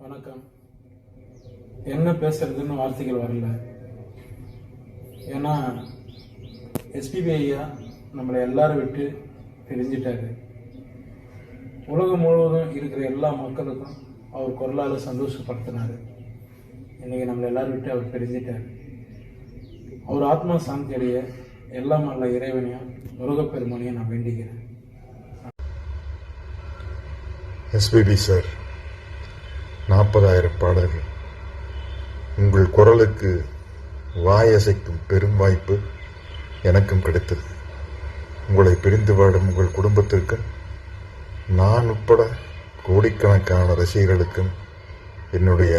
வணக்கம். என்ன பேசுறதுன்னு வார்த்தைகள் வரல. ஏன்னா எஸ்பிபி ஐயா நம்மளை எல்லாரும் விட்டு பிரிஞ்சிட்டாரு. உலகம் முழுவதும் இருக்கிற எல்லா மக்களுக்கும் அவர் குரலால் சந்தோஷப்படுத்தினார். இன்றைக்கி நம்மளை எல்லாரும் விட்டு அவர் பிரிஞ்சிட்டாரு. அவர் ஆத்மா சாந்தி அடைய எல்லாம் நல்ல இறைவனையும் முருகப்பெருமானையும் நான் வேண்டிக்கிறேன் எஸ்பிபி சார் நாற்பதாயிரம் பாடல்கள். உங்கள் குரலுக்கு வாயசைக்கும் பெரும் வாய்ப்பு எனக்கும் கிடைத்தது. உங்களை பிரிந்து வாடும் உங்கள் குடும்பத்திற்கும் நான் உட்பட கோடிக்கணக்கான ரசிகர்களுக்கும் என்னுடைய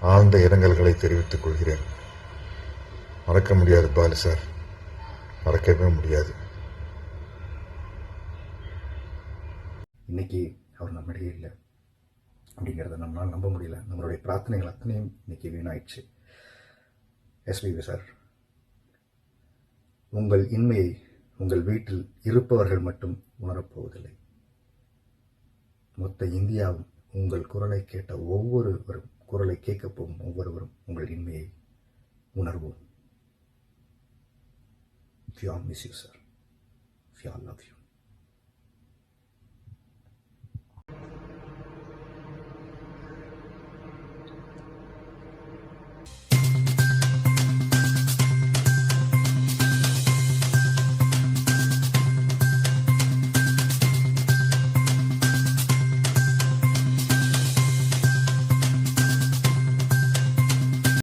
ஆழ்ந்த இரங்கல்களை தெரிவித்துக் கொள்கிறேன். மறக்க முடியாது பாலு சார் மறக்கவே முடியாது. இன்னைக்கு அவர் நம்மிடையே இல்லை அப்படிங்கிறத நம்மளால் நம்ப முடியல. நம்மளுடைய பிரார்த்தனைகள் அத்தனையும் இன்னைக்கு வீணாயிடுச்சு. எஸ்பிபி சார் உங்கள் இன்மையை உங்கள் வீட்டில் இருப்பவர்கள் மட்டும் உணரப்போவதில்லை. மொத்த இந்தியாவும் உங்கள் குரலை கேட்ட ஒவ்வொருவரும் குரலை கேட்கப் போகும் We all miss you, sir. We all love you.